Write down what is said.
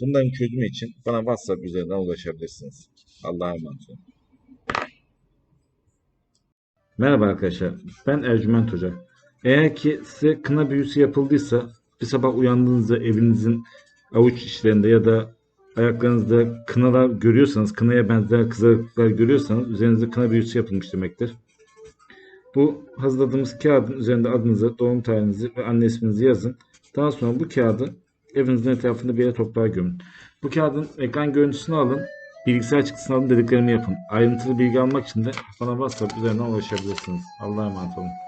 Bunların çözümü için bana WhatsApp üzerinden ulaşabilirsiniz. Allah'a emanet olun. Merhaba arkadaşlar. Ben Ercüment Hoca. Eğer ki size kına büyüsü yapıldıysa bir sabah uyandığınızda evinizin avuç içlerinde ya da ayaklarınızda kınalar görüyorsanız, kınaya benzer kızarıklıklar görüyorsanız üzerinizde kına büyüsü yapılmış demektir. Bu hazırladığımız kağıdın üzerinde adınızı, doğum tarihinizi ve anne isminizi yazın. Daha sonra bu kağıdı evinizin etrafında bir yere toprağa gömün. Bu kağıdın ekran görüntüsünü alın, bilgisayar çıktısını alın dediklerimi yapın. Ayrıntılı bilgi almak için de bana WhatsApp üzerinden ulaşabilirsiniz. Allah'a emanet olun.